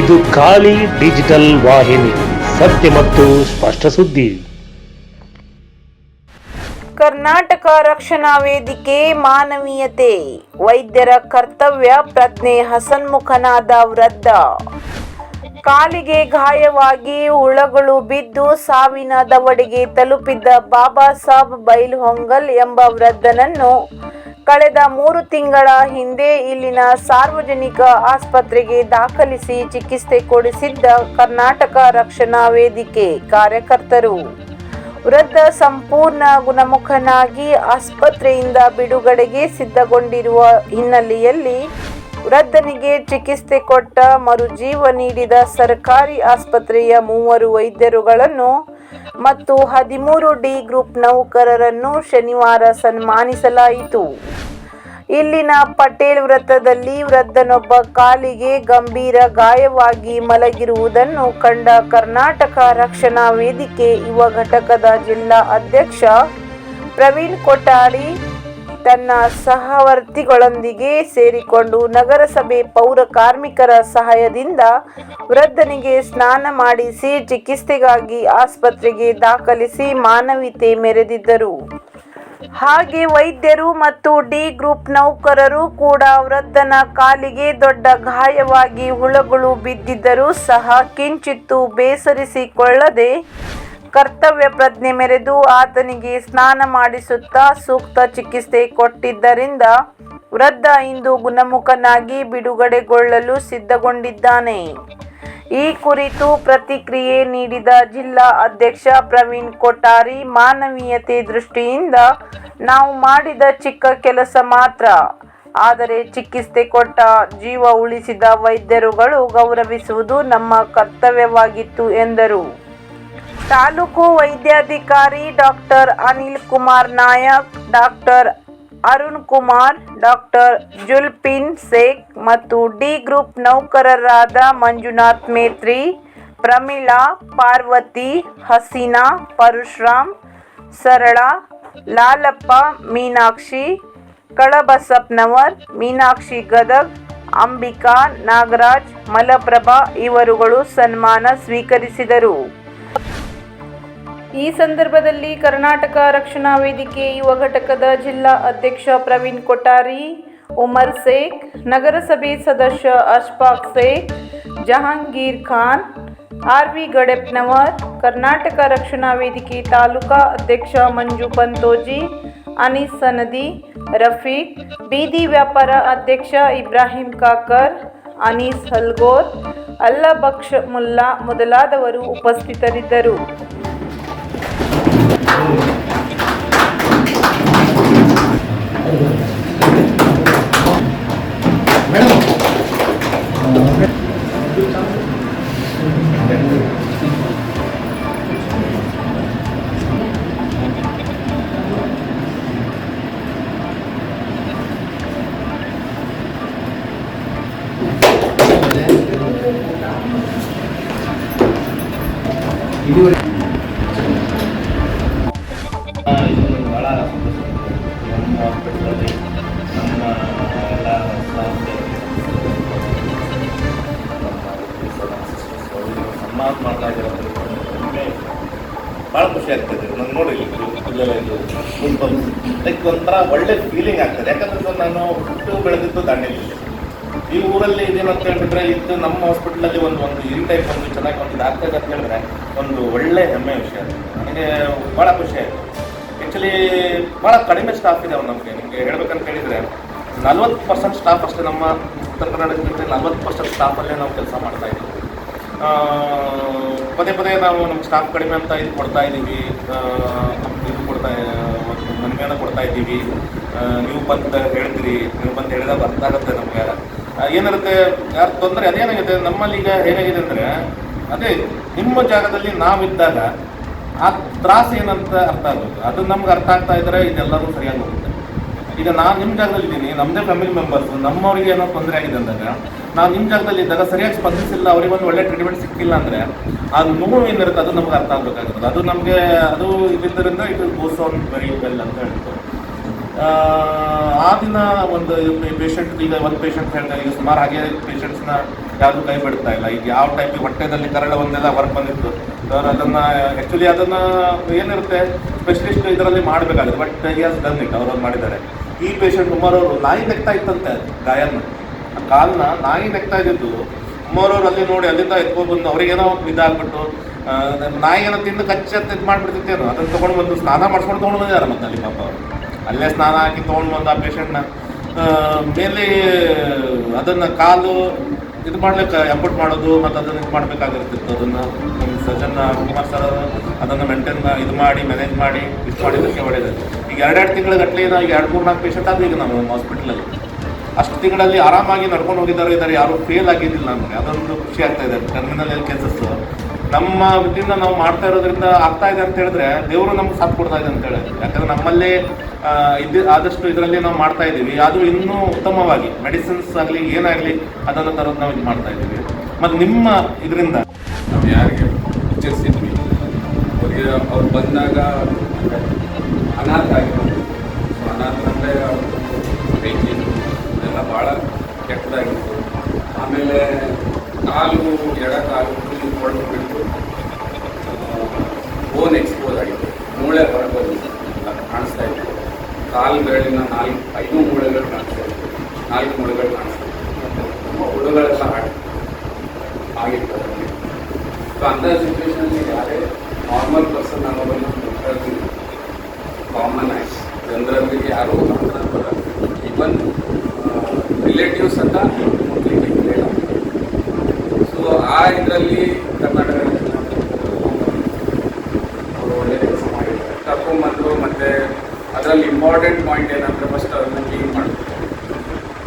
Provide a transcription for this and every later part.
ಇದು ಖಾಲಿ ಡಿಜಿಟಲ್ ವಾಹಿನಿ, ಸತ್ಯ ಮತ್ತು ಸ್ಪಷ್ಟ ಸುದ್ದಿ. ಕರ್ನಾಟಕ ರಕ್ಷಣಾ ವೇದಿಕೆ ಮಾನವೀಯತೆ, ವೈದ್ಯರ ಕರ್ತವ್ಯ ಪ್ರಜ್ಞೆ ಹಸನ್ಮುಖನಾದ ವೃದ್ಧ. ಕಾಲಿಗೆ ಗಾಯವಾಗಿ ಹುಳಗಳು ಬಿದ್ದು ಸಾವಿನ ದವಡೆಗೆ ತಲುಪಿದ್ದ ಬಾಬಾ ಸಾಬ್ ಬೈಲ್ಹೊಂಗಲ್ ಎಂಬ ವೃದ್ಧನನ್ನು ಕಳೆದ ಮೂರು ತಿಂಗಳ ಹಿಂದೆ ಇಲ್ಲಿನ ಸಾರ್ವಜನಿಕ ಆಸ್ಪತ್ರೆಗೆ ದಾಖಲಿಸಿ ಚಿಕಿತ್ಸೆ ಕೊಡಿಸಿದ್ದ ಕರ್ನಾಟಕ ರಕ್ಷಣಾ ವೇದಿಕೆ ಕಾರ್ಯಕರ್ತರು. ವೃದ್ಧ ಸಂಪೂರ್ಣ ಗುಣಮುಖನಾಗಿ ಆಸ್ಪತ್ರೆಯಿಂದ ಬಿಡುಗಡೆಗೆ ಸಿದ್ಧಗೊಂಡಿರುವ ಹಿನ್ನೆಲೆಯಲ್ಲಿ ವೃದ್ಧನಿಗೆ ಚಿಕಿತ್ಸೆ ಕೊಟ್ಟ ಮರುಜೀವ ನೀಡಿದ ಸರ್ಕಾರಿ ಆಸ್ಪತ್ರೆಯ ಮೂವರು ವೈದ್ಯರುಗಳನ್ನು ಮತ್ತು ಹದಿಮೂರು ಡಿ ಗ್ರೂಪ್ ನೌಕರರನ್ನು ಶನಿವಾರ ಸನ್ಮಾನಿಸಲಾಯಿತು. ಇಲ್ಲಿನ ಪಟೇಲ್ ವೃತ್ತದಲ್ಲಿ ವೃದ್ಧನೊಬ್ಬ ಕಾಲಿಗೆ ಗಂಭೀರ ಗಾಯವಾಗಿ ಮಲಗಿರುವುದನ್ನು ಕಂಡ ಕರ್ನಾಟಕ ರಕ್ಷಣಾ ವೇದಿಕೆ ಯುವ ಘಟಕದ ಜಿಲ್ಲಾ ಅಧ್ಯಕ್ಷ ಪ್ರವೀಣ್ ಕೊಟ್ಟಾಡಿ ತನ್ನ ಸಹವರ್ತಿಗಳೊಂದಿಗೆ ಸೇರಿಕೊಂಡು ನಗರಸಭೆ ಪೌರ ಕಾರ್ಮಿಕರ ಸಹಾಯದಿಂದ ವೃದ್ಧನಿಗೆ ಸ್ನಾನ ಮಾಡಿಸಿ ಚಿಕಿತ್ಸೆಗಾಗಿ ಆಸ್ಪತ್ರೆಗೆ ದಾಖಲಿಸಿ ಮಾನವೀಯತೆ ಮೆರೆದಿದ್ದರು. ಹಾಗೆ ವೈದ್ಯರು ಮತ್ತು ಡಿ ಗ್ರೂಪ್ ನೌಕರರು ಕೂಡ ವೃದ್ಧನ ಕಾಲಿಗೆ ದೊಡ್ಡ ಗಾಯವಾಗಿ ಹುಳಗಳು ಬಿದ್ದಿದ್ದರೂ ಸಹ ಕಿಂಚಿತ್ತು ಬೇಸರಿಸಿಕೊಳ್ಳದೆ ಕರ್ತವ್ಯ ಪ್ರಜ್ಞೆ ಮೆರೆದು ಆತನಿಗೆ ಸ್ನಾನ ಮಾಡಿಸುತ್ತಾ ಸೂಕ್ತ ಚಿಕಿತ್ಸೆ ಕೊಟ್ಟಿದ್ದರಿಂದ ವೃದ್ಧ ಇಂದು ಗುಣಮುಖನಾಗಿ ಬಿಡುಗಡೆಗೊಳ್ಳಲು ಸಿದ್ಧಗೊಂಡಿದ್ದಾನೆ. ಈ ಕುರಿತು ಪ್ರತಿಕ್ರಿಯೆ ನೀಡಿದ ಜಿಲ್ಲಾ ಅಧ್ಯಕ್ಷ ಪ್ರವೀಣ್ ಕೊಟ್ಟಾರಿ ಮಾನವೀಯತೆ ದೃಷ್ಟಿಯಿಂದ ನಾವು ಮಾಡಿದ ಚಿಕ್ಕ ಕೆಲಸ ಮಾತ್ರ. ಆದರೆ ಚಿಕಿತ್ಸೆ ಕೊಟ್ಟ ಜೀವ ಉಳಿಸಿದ ವೈದ್ಯರುಗಳು ಗೌರವಿಸುವುದು ನಮ್ಮ ಕರ್ತವ್ಯವಾಗಿತ್ತು ಎಂದರು. ತಾಲೂಕು ವೈದ್ಯಾಧಿಕಾರಿ doctor Anil Kumar Nayak, doctor Arun Kumar, doctor Julpin Sheikh ಮತ್ತು ಡಿ ಗ್ರೂಪ್ ನೌಕರರಾದ ಮಂಜುನಾಥ್ ಮೇತ್ರಿ, ಪ್ರಮೀಳಾ, ಪಾರ್ವತಿ, ಹಸೀನಾ, ಪರಶುರಾಮ್, ಸರಳ, ಲಾಲಪ್ಪ, ಮೀನಾಕ್ಷಿ ಕಳಬಸಪ್ನವರ್ ಮೀನಾಕ್ಷಿ ಗದಗ್, ಅಂಬಿಕಾ ನಾಗರಾಜ್, ಮಲಪ್ರಭಾ, ಇವರುಗಳು ಸನ್ಮಾನ ಸ್ವೀಕರಿಸಿದರು. ಈ ಸಂದರ್ಭದಲ್ಲಿ ಕರ್ನಾಟಕ ರಕ್ಷಣಾ ವೇದಿಕೆ ಯುವ ಘಟಕದ ಜಿಲ್ಲಾ ಅಧ್ಯಕ್ಷ ಪ್ರವೀಣ್ ಕೊಟ್ಟಾರಿ ಉಮರ್ ಸೇಖ್ ನಗರಸಭೆ ಸದಸ್ಯ ಅಶ್ಫಾಕ್ ಸೇಖ್ ಜಹಾಂಗೀರ್ ಖಾನ್, ಆರ್ ವಿ ಗಡೆಪ್ನವರ್, ಕರ್ನಾಟಕ ರಕ್ಷಣಾ ವೇದಿಕೆ ತಾಲೂಕಾ ಅಧ್ಯಕ್ಷ ಮಂಜು ಪಂತೋಜಿ, ಅನೀಸ್ ಸನದಿ, ರಫೀಕ್, ಬೀದಿ ವ್ಯಾಪಾರ ಅಧ್ಯಕ್ಷ ಇಬ್ರಾಹಿಂ ಕಾಕರ್, ಅನೀಸ್ ಹಲ್ಗೋರ್ ಅಲ್ಲಾ ಬಕ್ಷ ಮುಲ್ಲಾ ಮೊದಲಾದವರು ಉಪಸ್ಥಿತರಿದ್ದರು. ಇದು ಭಾಳ ನಮ್ಮ ಸನ್ಮಾನ ಮಾಡ್ತಾ ಭಾಳ ಖುಷಿ ಆಗ್ತದೆ ನಂಗೆ ನೋಡಿ ಇಲ್ಲೆಲ್ಲ ಇದು ಮುಂದೆ ಒಂಥರ ಒಳ್ಳೆ ಫೀಲಿಂಗ್ ಆಗ್ತದೆ ಯಾಕಂದ್ರೆ ನಾನು ಹುಟ್ಟು ಬೆಳೆದಿದ್ದು ದಾಂಡೇಲಿ ಈ ಊರಲ್ಲಿ ಇದೇನಂತ ಹೇಳಿದ್ರೆ ಇದು ನಮ್ಮ ಹಾಸ್ಪಿಟಲಲ್ಲಿ ಒಂದು ಒಂದು ಇನ್ ಟೈಪ್ ಒಂದು ಚೆನ್ನಾಗಿ ಒಂದು ಡಾಕ್ಟರ್ ಅಂತ ಹೇಳಿದ್ರೆ ಒಂದು ಒಳ್ಳೆ ಹೆಮ್ಮೆ ವಿಷಯ. ನನಗೆ ಭಾಳ ಖುಷಿ ಆಯಿತು. ಆ್ಯಕ್ಚುಲಿ ಭಾಳ ಕಡಿಮೆ ಸ್ಟಾಫ್ ಇದೆ ನಮಗೆ. ನಿಮಗೆ ಹೇಳ್ಬೇಕಂತ ಹೇಳಿದರೆ ನಲ್ವತ್ತು ಪರ್ಸೆಂಟ್ ಸ್ಟಾಫ್ ಅಷ್ಟೇ ನಮ್ಮ ಉತ್ತರ ಕರ್ನಾಟಕದಲ್ಲಿ ನಲ್ವತ್ತು ಪರ್ಸೆಂಟ್ ಸ್ಟಾಫಲ್ಲೇ ನಾವು ಕೆಲಸ ಮಾಡ್ತಾ ಇದ್ದೀವಿ. ಪದೇ ಪದೇ ನಾವು ನಮ್ಮ ಸ್ಟಾಫ್ ಕಡಿಮೆ ಅಂತ ಇದು ಕೊಡ್ತಾ ಇದ್ದೀವಿ. ಇದು ಕೊಡ್ತಾ ಮನವಿಯನ್ನು ಕೊಡ್ತಾ ಇದ್ದೀವಿ. ನೀವು ಬಂದು ಹೇಳ್ತೀರಿ. ನೀವು ಬಂದು ಹೇಳಿದಾಗ ಅರ್ಥ ಆಗುತ್ತೆ ನಮಗೆ. ಏನಿರುತ್ತೆ ಯಾರು ತೊಂದರೆ? ಅದೇನಾಗಿದೆ? ನಮ್ಮಲ್ಲಿ ಈಗ ಏನಾಗಿದೆ ಅಂದರೆ, ಅದೇ ನಿಮ್ಮ ಜಾಗದಲ್ಲಿ ನಾವಿದ್ದಾಗ ಆ ತ್ರಾಸ ಏನಂತ ಅರ್ಥ ಆಗುತ್ತೆ. ಅದು ನಮ್ಗೆ ಅರ್ಥ ಆಗ್ತಾ ಇದ್ರೆ ಇದೆಲ್ಲರೂ ಸರಿಯಾಗಿ ಹೋಗುತ್ತೆ. ಈಗ ನಾನು ನಿಮ್ಮ ಜಾಗದಲ್ಲಿ ಇದ್ದೀನಿ ನಮ್ಮದೇ ಫ್ಯಾಮಿಲಿ ಮೆಂಬರ್ಸ್ ನಮ್ಮವರಿಗೆ ಏನೋ ತೊಂದರೆ ಆಗಿದೆ ಅಂದಾಗ ನಾವು ನಿಮ್ಮ ಜಾಗದಲ್ಲಿ ಇದ್ದಾಗ ಸರಿಯಾಗಿ ಸ್ಪಂದಿಸಿಲ್ಲ, ಅವರಿಗೆ ಒಂದು ಒಳ್ಳೆ ಟ್ರೀಟ್ಮೆಂಟ್ ಸಿಕ್ಕಿಲ್ಲ ಅಂದರೆ, ಆ ನೋವು ಏನಿರುತ್ತೆ ಅದು ನಮ್ಗೆ ಅರ್ಥ ಆಗಬೇಕಾಗುತ್ತೆ ಅದು ನಮಗೆ, ಅದು ಇದ್ದರಿಂದ it goes on very well ಅಂತ ಹೇಳ್ಬೋದು. ಆ, ದಿನ ಒಂದು ಪೇಷಂಟ್ ಈಗ ಒಂದು ಪೇಷಂಟ್ ಹೇಳ್ತಾರೆ ಈಗ ಸುಮಾರು ಹಾಗೆ ಪೇಷಂಟ್ಸ್ನ ಯಾವುದು ಕೈ ಬಿಡ್ತಾ ಇಲ್ಲ. ಈಗ ಯಾವ ಟೈಪ್ ಹೊಟ್ಟೆದಲ್ಲಿ ಕರಳ ಒಂದೆಲ್ಲ ವರ್ಕ್ ಬಂದಿತ್ತು. ಅವ್ರು ಅದನ್ನು ಆ್ಯಕ್ಚುಲಿ ಅದನ್ನು ಏನಿರುತ್ತೆ ಸ್ಪೆಷಲಿಸ್ಟ್ ಇದರಲ್ಲಿ ಮಾಡಬೇಕಾಗುತ್ತೆ. ಬಟ್ ಎಸ್ ಡನ್ ಇಟ್ ಅವರು ಮಾಡಿದ್ದಾರೆ. ಈ ಪೇಷಂಟ್ ಉಮ್ಮರವರು ನಾಯಿ ನೆಕ್ತಾ ಇತ್ತಂತೆ ಗಾಯನ. ಆ ಕಾಲನ್ನ ನಾಯಿ ನೆಕ್ತಾ ಇದ್ದಿದ್ದು ಉಮ್ಮರವ್ರು ಅಲ್ಲಿ ನೋಡಿ ಅಲ್ಲಿಂದ ಎತ್ಕೊಂಡು ಬಂದು ಅವ್ರಿಗೇನೋ ಇದಾಗ್ಬಿಟ್ಟು ನಾಯಿ ಏನೋ ತಿಂದು ಕಚ್ಚಿ ಅಂತ ಇದು ಮಾಡ್ಬಿಡ್ತಿತ್ತೇನೋ ಅದನ್ನು ತಗೊಂಡು ಬಂದು ಸ್ನಾನ ಮಾಡ್ಸ್ಕೊಂಡು ತಗೊಂಡು ಬಂದಿದ್ದಾರೆ ಮತ್ತೆ ಅಲ್ಲಿ ಪಾಪ ಅವರು. ಅಲ್ಲೇ ಸ್ನಾನ ಹಾಕಿ ತೊಗೊಂಡು ಬಂದ ಆ ಪೇಷಂಟ್ನ ಮೇಲೆ ಅದನ್ನು ಕಾಲು ಇದು ಮಾಡ್ಲಿಕ್ಕೆ ಎಫರ್ಟ್ ಮಾಡೋದು ಮತ್ತು ಅದನ್ನು ಇದು ಮಾಡಬೇಕಾಗಿರ್ತಿತ್ತು. ಅದನ್ನು ನಮ್ಮ ಸಜನ್ ಕುಮಾರ್ ಸರ್ ಅದನ್ನು ಮೇಂಟೈನ್ ಇದು ಮಾಡಿ ಮ್ಯಾನೇಜ್ ಮಾಡಿ, ಇದು ಮಾಡಿದ್ದಕ್ಕೆ ಒಳ್ಳೇದು. ಈಗ ಎರಡೆರಡು ತಿಂಗಳ ಗಟ್ಟಲೆ ನಾವು ಈಗ ಎರಡು, ಮೂರು, ನಾಲ್ಕು ಪೇಷಂಟ್ ಆದ ಈಗ ನಮ್ಮ ಹಾಸ್ಪಿಟ್ಲಲ್ಲಿ ಅಷ್ಟು ತಿಂಗಳಲ್ಲಿ ಆರಾಮಾಗಿ ನಡ್ಕೊಂಡು ಹೋಗಿದ್ದಾರೆ, ಇದ್ದಾರೆ ಯಾರೂ ಫೇಲ್ ಆಗಿದ್ದಿಲ್ಲ ನಮಗೆ. ಅದೊಂದು ಖುಷಿ ಆಗ್ತಾ ಇದೆ. ಟರ್ಮಿನಲ್ ಹೆಲ್ತ್ ಕೇಸಸ್ ನಮ್ಮ ವತಿಯಿಂದ ನಾವು ಮಾಡ್ತಾ ಇರೋದ್ರಿಂದ ಆಗ್ತಾ ಇದೆ ಅಂತ ಹೇಳಿದ್ರೆ ದೇವರು ನಮ್ಗೆ ಸಾಥ್ ಕೊಡ್ತಾ ಇದೆ ಅಂತ ಹೇಳಿ. ಯಾಕಂದ್ರೆ ನಮ್ಮಲ್ಲೇ ಆದಷ್ಟು ಇದರಲ್ಲಿ ನಾವು ಮಾಡ್ತಾ ಇದ್ದೀವಿ. ಅದು ಇನ್ನೂ ಉತ್ತಮವಾಗಿ ಮೆಡಿಸಿನ್ಸ್ ಆಗಲಿ, ಏನಾಗಲಿ ಅದನ್ನು ತರೋದು ನಾವು ಇದು ಮಾಡ್ತಾ ಇದ್ದೀವಿ. ಮತ್ತು ನಿಮ್ಮ ಇದರಿಂದ ನಾವು ಯಾರಿಗೆ ಎಚ್ಚರಿಸಿದ್ವಿ ಅವರಿಗೆ ಅವ್ರು ಬಂದಾಗ ಅನಾಥ ಆಗಿರೋದು ಅನಾಥ ಅಂದರೆ ಪ್ರೀತಿ ಇದೆಲ್ಲ ಭಾಳ ಕೆಟ್ಟದಾಗಿತ್ತು. ಆಮೇಲೆ ಕಾಲು ಎಡ ಕಾಲು ಹೊಡೆದು ಬಿಟ್ಟು ಬೋನ್ ಎಕ್ಸ್ಪೋಸ್ ಆಗಿತ್ತು ಮೂಳೆ ಹೊರಗೆ ಬಂದಿತ್ತು ಕಾಣಿಸ್ತಾ ಇತ್ತು ಕಾಲುಗಳಿನ ನಾಲ್ಕು ಐದು ಮೂಳೆಗಳು ಕಾಣಿಸ್ತಾ ಇತ್ತು ನಾಲ್ಕು ಮೂಳೆಗಳು ಕಾಣಿಸ್ತಾ ಇತ್ತು ಹುಡುಗಳೆಲ್ಲ ಹಾಕಿ ಆಗಿತ್ತು ಸೊ ಅಂಥ ಸಿಚುವೇಶನಲ್ಲಿ ಯಾರೇ ನಾರ್ಮಲ್ ಪರ್ಸನ್ ಆಗೋದನ್ನು ಕಾಮನ್ ಆಗಿ ಜನರಲ್ಲಿ ಯಾರೂ ಅಂತ ಬರಲ್ಲ ಈವನ್ ರಿಲೇಟಿವ್ಸ್ ಅಂತ ಇಲ್ಲ ಸೊ ಆ ಇದರಲ್ಲಿ ಕರ್ನಾಟಕ ಒಳ್ಳೆ ಕೆಲಸ ಮಾಡಿದ್ದಾರೆ ಕರ್ಕೊಂಬಂದರು ಮತ್ತು ಅದರಲ್ಲಿ ಇಂಪಾರ್ಟೆಂಟ್ ಪಾಯಿಂಟ್ ಏನಂದರೆ ಫಸ್ಟ್ ಅದನ್ನು ಕ್ಲೀನ್ ಮಾಡಬೇಕು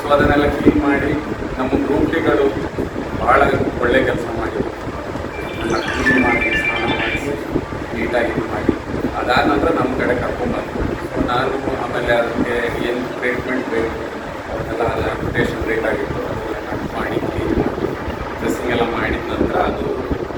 ಸೊ ಅದನ್ನೆಲ್ಲ ಕ್ಲೀನ್ ಮಾಡಿ ನಮ್ಮ ಗ್ರೂಪ್ಲಿಗಳು ಭಾಳ ಒಳ್ಳೆ ಕೆಲಸ ಮಾಡಿದ್ರು ಅದನ್ನು ಕ್ಲೀನ್ ಮಾಡಿ ಸ್ನಾನ ಮಾಡಿಸಿ ನೀಟಾಗಿ ಮಾಡಿ ಅದಾದ ನಂತರ ನಮ್ಮ ಕಡೆ ಕರ್ಕೊಂಡ್ಬಂದು ನಾನು ಆಮೇಲೆ ಅದಕ್ಕೆ ಏನು ಟ್ರೀಟ್ಮೆಂಟ್ ಬೇಕು ಅವನ್ನೆಲ್ಲ ಅದು ಆಂಪಿಟೇಷನ್ ರೇಟ್ ಆಗಿತ್ತು ಅದನ್ನೆಲ್ಲ ಮಾಡಿ ಕ್ಲೀನ್ ಮಾಡಿ ಡ್ರೆಸ್ಸಿಂಗ್ ಎಲ್ಲ ಮಾಡಿದ ನಂತರ ಅದು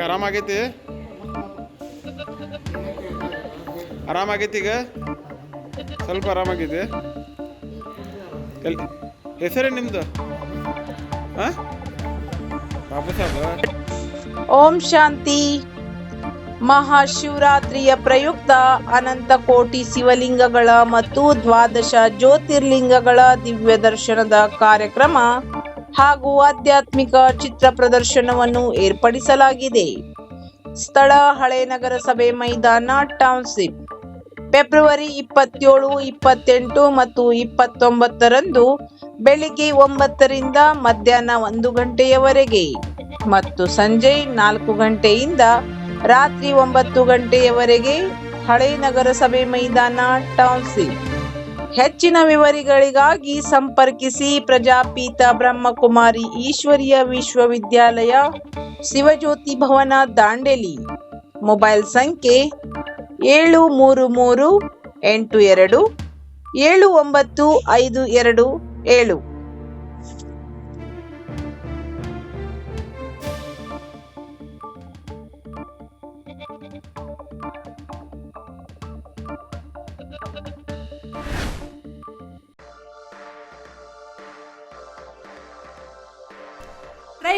ಈಗ ಆರಾಮಾಗೈತಿ? ಆರಾಮಾಗೈತಿ ಈಗ? ಸ್ವಲ್ಪ ಆರಾಮಾಗಿದೆ. ಎಲ್ಲಿ ಹೆಸರೇ ನಿಮ್ಮದು ಓಂ ಶಾಂತಿ. ಮಹಾಶಿವರಾತ್ರಿಯ ಪ್ರಯುಕ್ತ ಅನಂತ ಕೋಟಿ ಶಿವಲಿಂಗಗಳ ಮತ್ತು ದ್ವಾದಶ ಜ್ಯೋತಿರ್ಲಿಂಗಗಳ ದಿವ್ಯ ದರ್ಶನದ ಕಾರ್ಯಕ್ರಮ ಹಾಗೂ ಆಧ್ಯಾತ್ಮಿಕ ಚಿತ್ರ ಪ್ರದರ್ಶನವನ್ನು ಏರ್ಪಡಿಸಲಾಗಿದೆ. ಸ್ಥಳ ಹಳೆ ನಗರಸಭೆ ಮೈದಾನ ಟೌನ್ಶಿಪ್ ಫೆಬ್ರವರಿ ಇಪ್ಪತ್ತೇಳು, ಇಪ್ಪತ್ತೆಂಟು ಮತ್ತು ಇಪ್ಪತ್ತೊಂಬತ್ತರಂದು ಬೆಳಿಗ್ಗೆ ಒಂಬತ್ತರಿಂದ ಮಧ್ಯಾಹ್ನ ಒಂದು ಗಂಟೆಯವರೆಗೆ ಮತ್ತು ಸಂಜೆ ನಾಲ್ಕು ಗಂಟೆಯಿಂದ ರಾತ್ರಿ ಒಂಬತ್ತು ಗಂಟೆಯವರೆಗೆ ಹಳೆ ನಗರಸಭೆ ಮೈದಾನ ಟೌನ್ಶಿಪ್ ಹೆಚ್ಚಿನ ವಿವರಗಳಿಗಾಗಿ ಸಂಪರ್ಕಿಸಿ ಪ್ರಜಾಪೀತ ಬ್ರಹ್ಮಕುಮಾರಿ ಈಶ್ವರಿಯ ವಿಶ್ವವಿದ್ಯಾಲಯ ಶಿವಜ್ಯೋತಿ ಭವನ ದಾಂಡೇಲಿ. ಮೊಬೈಲ್ ಸಂಖ್ಯೆ ಏಳು ಮೂರು ಮೂರು ಎಂಟು ಎರಡು ಏಳು ಒಂಬತ್ತು ಐದು ಎರಡು ಏಳು.